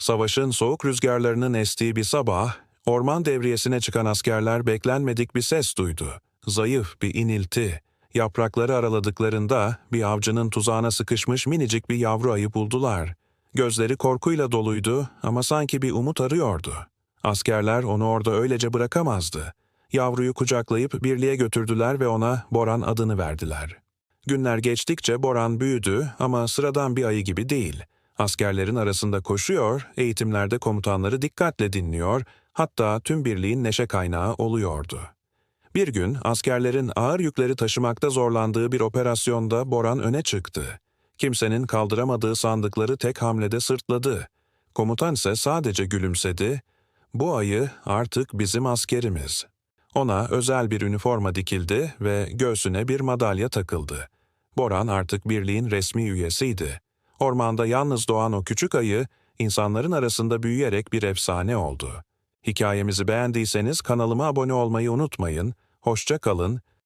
Savaşın soğuk rüzgarlarının estiği bir sabah, orman devriyesine çıkan askerler beklenmedik bir ses duydu. Zayıf bir inilti. Yaprakları araladıklarında bir avcının tuzağına sıkışmış minicik bir yavru ayı buldular. Gözleri korkuyla doluydu ama sanki bir umut arıyordu. Askerler onu orada öylece bırakamazdı. Yavruyu kucaklayıp birliğe götürdüler ve ona Boran adını verdiler. Günler geçtikçe Boran büyüdü ama sıradan bir ayı gibi değil. Askerlerin arasında koşuyor, eğitimlerde komutanları dikkatle dinliyor, hatta tüm birliğin neşe kaynağı oluyordu. Bir gün askerlerin ağır yükleri taşımakta zorlandığı bir operasyonda Boran öne çıktı. Kimsenin kaldıramadığı sandıkları tek hamlede sırtladı. Komutan ise sadece gülümsedi. Bu ayı artık bizim askerimiz. Ona özel bir üniforma dikildi ve göğsüne bir madalya takıldı. Boran artık birliğin resmi üyesiydi. Ormanda yalnız doğan o küçük ayı, insanların arasında büyüyerek bir efsane oldu. Hikayemizi beğendiyseniz kanalıma abone olmayı unutmayın, hoşça kalın,